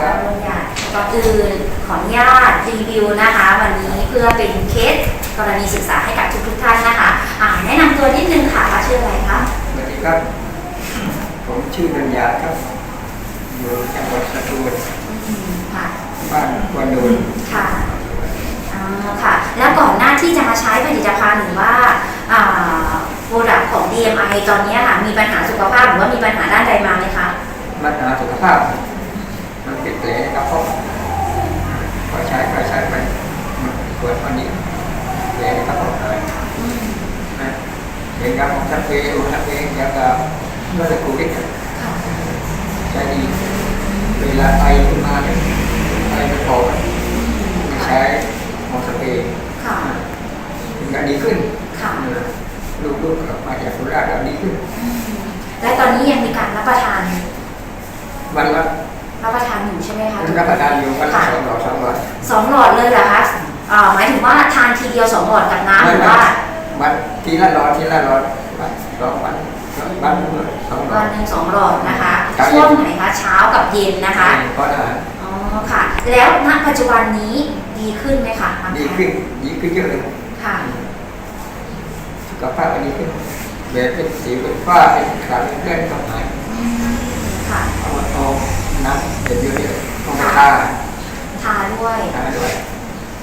ค่ะบางอย่างก่อนอื่นขออนุญาตรีวิวนะคะ วันนี้เพื่อเป็นเคสกรณีศึกษาให้กับทุกๆท่านนะคะอ่าแนะนำตัวนิดนึงค่ะว่าชื่ออะไรคะสวัสดีครับ ผมชื่อดัญญาครับอยู่จังหวัดสตูลอืมค่ะบ้านกวนดูนค่ะอ่าค่ะ แล้วก่อนหน้าที่จะมาใช้ผลิตภัณฑ์หรือว่าโปรดักต์ของ DMI ตอนนี้ค่ะ มีปัญหาสุขภาพหรือว่ามีปัญหาด้านใดมาไหมคะ ปัญหาสุขภาพ มันเป็นแผลในกระเพาะพอใช้ไปใช้ไป มันปวดวันนี้แผลในกระเพาะหายอืมนะเห็นกับของทัพเองทัพเองแล้วก็เมื่อสักครู่นี้ค่ะใช้ดีเวลาไอขึ้นมาเนี่ยไอไม่พอใช้หมอสเปรย์ค่ะถึงจะดีขึ้นค่ะลูกๆกลับมาจากโคราชแล้วดีขึ้นอืมและตอนนี้ยังมีการรับประทานวันละรับประทานอยู่ใช่ไหมคะรับประทานอยู่วันละสองหลอดสองหลอดสองหลอดเลยเหรอคะ อ่าหมายถึงว่าทานทีเดียวสองหลอดกับน้ำหรือว่าวันทีละหลอดทีละหลอดวันสองวันวันสองหลอวัดนหนึ่งสองหลอดนะคะ ครับ ช่วงไหนคะเช้ากับเย็นนะคะเพราะอาหารอ๋อค่ะ แล้วณปัจจุบันนี้ดีขึ้นไหมคะอาการดีขึ้นดีขึ้นเยอะเลยค่ะ สุขภาพก็ดีขึ้นแบบเป็นสีเป็นฝ้าเป็นขาเป็นเลื่อนก็หายอืมค่ะ เอาเอาน้ำเป็นเยอะๆเอามาทาทาด้วย ทาด้วย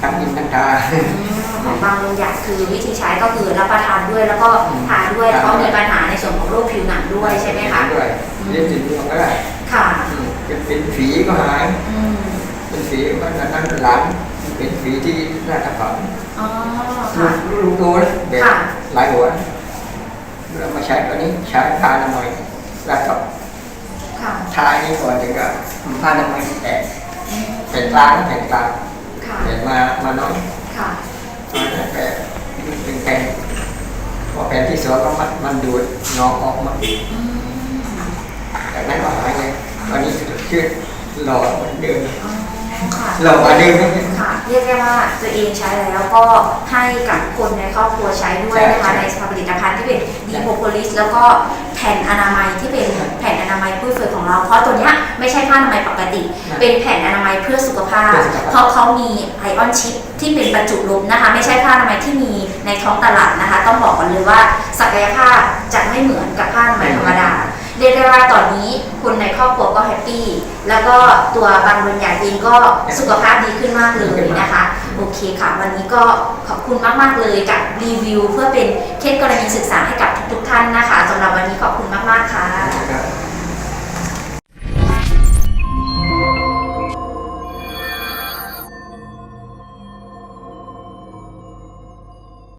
ทั้งกินทั้งทาอืมของบางโรงอยากคือวิธีใช้ก็คือรับประทานด้วยแล้วก็อืมทาด้วยทาแล้วก็ด้วยมีปัญหาในส่วนของโรคผิวหนังด้วยใช่ไหมคะด้วยเรียนสิ่งนี้มันก็ได้ค่ะอืมเป็นเป็นฝีก็หาย อืมเป็นฝีมันนั้นหลานเป็นฝีที่ราชพัฒน์อ๋อลูค่ะ กลูกโตนะแบบค่ะ หลายหัวเรามาใช้ตัวนี้ใช้ผ้าอนามัยแล้วก็ค่ะทาอันนี้ก่อนถึงก็ผ้าอนามัยแตกอืม แผ่นกลางนะแผ่นกลางค่ะแผ่น มามาน้อยค่ะมาแล้วแต่เป็นแผ่นพอแผ่นที่สองก็มันมันดูดนองออกมาอืมจากนั้นก็หายเลยตอนนี้ชื่อหล่อเหมือนเดิมอ๋อค่ะหล่อกว่าเดิมไหมค่ะ เรียกได้ว่าตัวเองใช้แล้วก็ให้กับคนในครอบครัวใช้ด้วยนะคะใช่ในผลิตภัณฑ์ที่เป็นดีโพโพลิสแล้วก็แผ่นอนามัยที่เป็นแผ่นอนามัยเพื่อเฟือของเรา เพราะตัวเนี้ยไม่ใช่ผ้าอนามัยปกติ เป็นแผ่นอนามัยเพื่อสุ ขภาพเพื่อสุขภาพเพราะเขามีไอออนชิปที่เป็นบรรจุลมนะคะ ไม่ใช่ผ้าอนามัยที่มีในท้องตลาดนะคะ ต้องบอกกันเลยว่าศักยภาพจะไม่เหมือนกับผ้าอนามัยธรรมดาเรียกได้ว่าตอนนี้คนในครอบครัวก็แฮปปี้ แล้วก็ตัวบางบรรยายเองก็สุขภาพดีขึ้นมากเลยนะคะ โอเคค่ะ วันนี้ก็ขอบคุณมาก ๆ เลยกับรีวิว เพื่อเป็นเคสกรณีศึกษาให้กับทุกๆท่านนะคะ